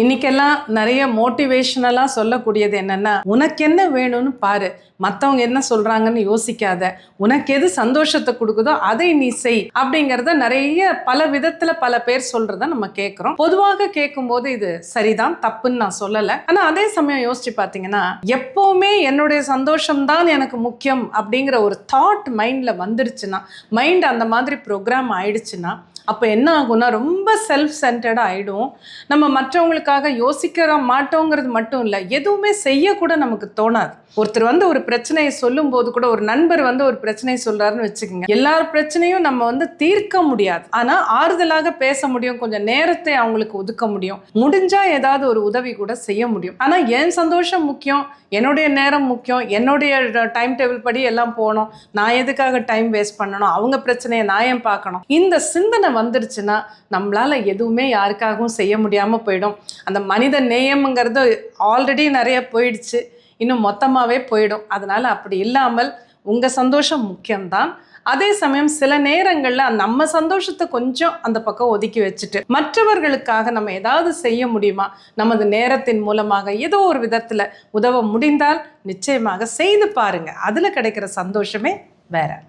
இன்னைக்கெல்லாம் நிறைய மோட்டிவேஷனலாக சொல்லக்கூடியது என்னன்னா உனக்கு என்ன வேணும்னு பாரு. மற்றவங்க என்ன சொல்கிறாங்கன்னு யோசிக்காத. உனக்கு எது சந்தோஷத்தை கொடுக்குதோ அதை நீ செய். அப்படிங்கிறத நிறைய பல விதத்தில் பல பேர் சொல்கிறத நம்ம கேட்குறோம் பொதுவாக கேட்கும்போது இது சரிதான் தப்புன்னு நான் சொல்லலை. ஆனால் அதே சமயம் யோசிச்சு பார்த்தீங்கன்னா எப்போவுமே என்னுடைய சந்தோஷம்தான் எனக்கு முக்கியம் அப்படிங்கிற ஒரு தாட் மைண்டில் வந்துடுச்சுன்னா மைண்ட் அந்த மாதிரி ப்ரோக்ராம் ஆயிடுச்சுன்னா அப்போ என்ன ஆகும்னா ரொம்ப செல்ஃப் சென்டர்டாக ஆகிடும் நம்ம மற்றவங்களுக்காக யோசிக்கிற மாட்டோங்கிறது மட்டும் இல்லை எதுவுமே செய்யக்கூட நமக்கு தோணாது. ஒருத்தர் வந்து ஒரு பிரச்சனையை சொல்லும் போது கூட ஒரு நண்பர் வந்து ஒரு பிரச்சனையை சொல்கிறாருன்னு வச்சுக்கோங்க. எல்லார் பிரச்சனையும் நம்ம வந்து தீர்க்க முடியாது. ஆனால் ஆறுதலாக பேச முடியும் கொஞ்சம் நேரத்தை அவங்களுக்கு ஒதுக்க முடியும். முடிஞ்சால் ஏதாவது ஒரு உதவி கூட செய்ய முடியும். ஆனால் என் சந்தோஷம் முக்கியம் என்னுடைய நேரம் முக்கியம் என்னுடைய டைம் டேபிள் படி எல்லாம் போகணும். நான் எதுக்காக டைம் வேஸ்ட் பண்ணணும்? அவங்க பிரச்சனையை நான் ஏன் பார்க்கணும்? இந்த சிந்தனை வந்துருச்சுன்னா நம்மளால எதுவுமே யாருக்காகவும் செய்ய முடியாமல் போயிடும். அந்த மனித நேயம்ங்கிறது ஆல்ரெடி நிறைய போயிடுச்சு. இன்னும் மொத்தமாகவே போயிடும். அதனால அப்படி இல்லாமல் உங்க சந்தோஷம் முக்கியம்தான். அதே சமயம் சில நேரங்களில் நம்ம சந்தோஷத்தை கொஞ்சம் அந்த பக்கம் ஒதுக்கி வச்சுட்டு மற்றவர்களுக்காக நம்ம ஏதாவது செய்ய முடியுமா? நமது நேரத்தின் மூலமாக ஏதோ ஒரு விதத்தில் உதவ முடிந்தால் நிச்சயமாக செய்து பாருங்க. அதில் கிடைக்கிற சந்தோஷமே வேற.